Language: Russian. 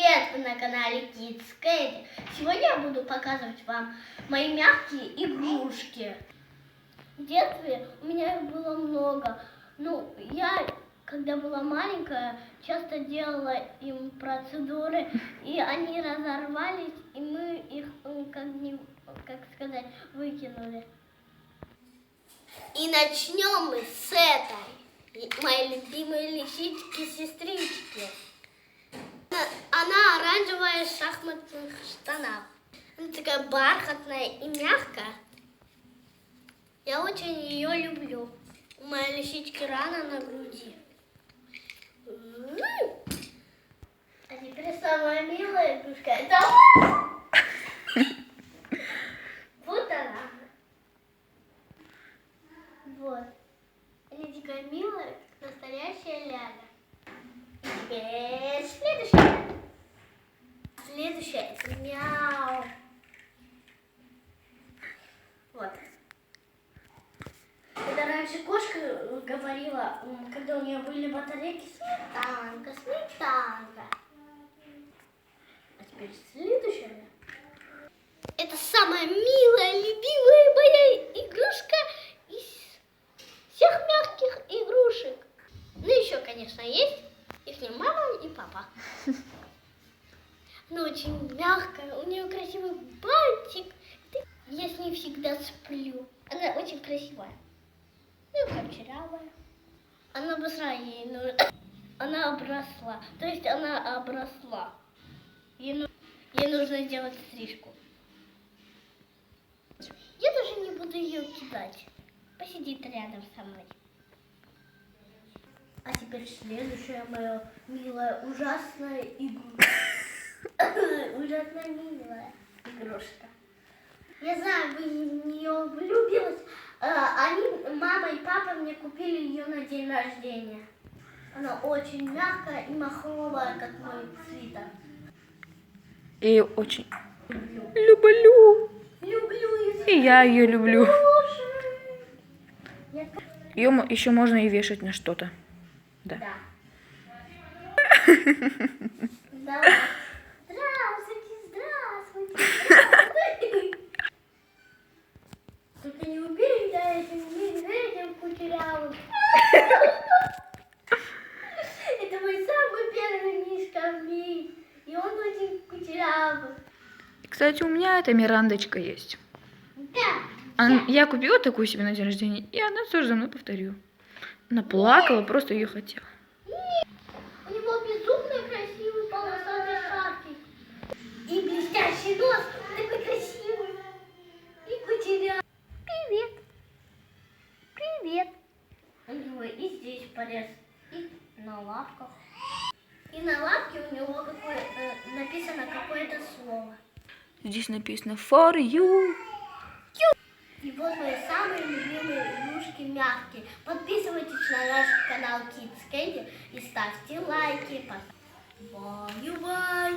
привет! Вы на канале Kids Candy. Сегодня я буду показывать вам мои мягкие игрушки. В детстве у меня их было много. Ну, я, когда была маленькая, часто делала им процедуры, и они разорвались, и мы их, как, не, как сказать, выкинули. И начнем мы с этой, моей любимой лисички-сестрички. Она оранжевая в шахматных штанах. Она такая бархатная и мягкая. Я очень ее люблю. У моей лисички рана на груди. А теперь самая милая игрушка. Это вот она. Вот. Она такая милая, настоящая ляля. Теперь следующая. Это мяу. Вот. Это раньше кошка э, говорила, когда у нее были батарейки, сметанка, сметанка. А теперь следующая. Это самая милая, любимая моя игрушка из всех мягких игрушек. Ну, еще, конечно, есть их мама и папа. Она очень мягкая, у нее красивый бантик. Я с ней всегда сплю. Она очень красивая. Ну, кучерявая. Она быстро ей нужно. Она обросла. То есть она обросла. Ей, ну- ей нужно сделать стрижку. Я даже не буду ее кидать. Посидит рядом со мной. А теперь следующая моя милая, ужасная игрушка. Ужасно милая игрушка. Я знаю, вы в нее влюбилась. А, Они, мама и папа мне купили ее на день рождения. Она очень мягкая и махровая, как мой свитер. Я ее очень люблю. Люблю И я ее люблю. Ее еще можно и вешать на что-то. Да. Да. Давай. Это мой самый первый мишка в мире. И он очень кучерявый. Кстати, у меня эта Мирандочка есть. Да. Ан- Я купила такую себе на день рождения, и она тоже за мной повторила. Она плакала, просто ее хотела. У него безумно красивый полосатый шарфик. И блестящий нос такой красивый. И кучерявый. Привет. Привет. У него и здесь порез, и на лапках. И на лапке у него какое, э, написано какое-то слово. Здесь написано for you. И вот мои самые любимые игрушки мягкие. Подписывайтесь на наш канал Kids Candy и ставьте лайки. Бай-бай.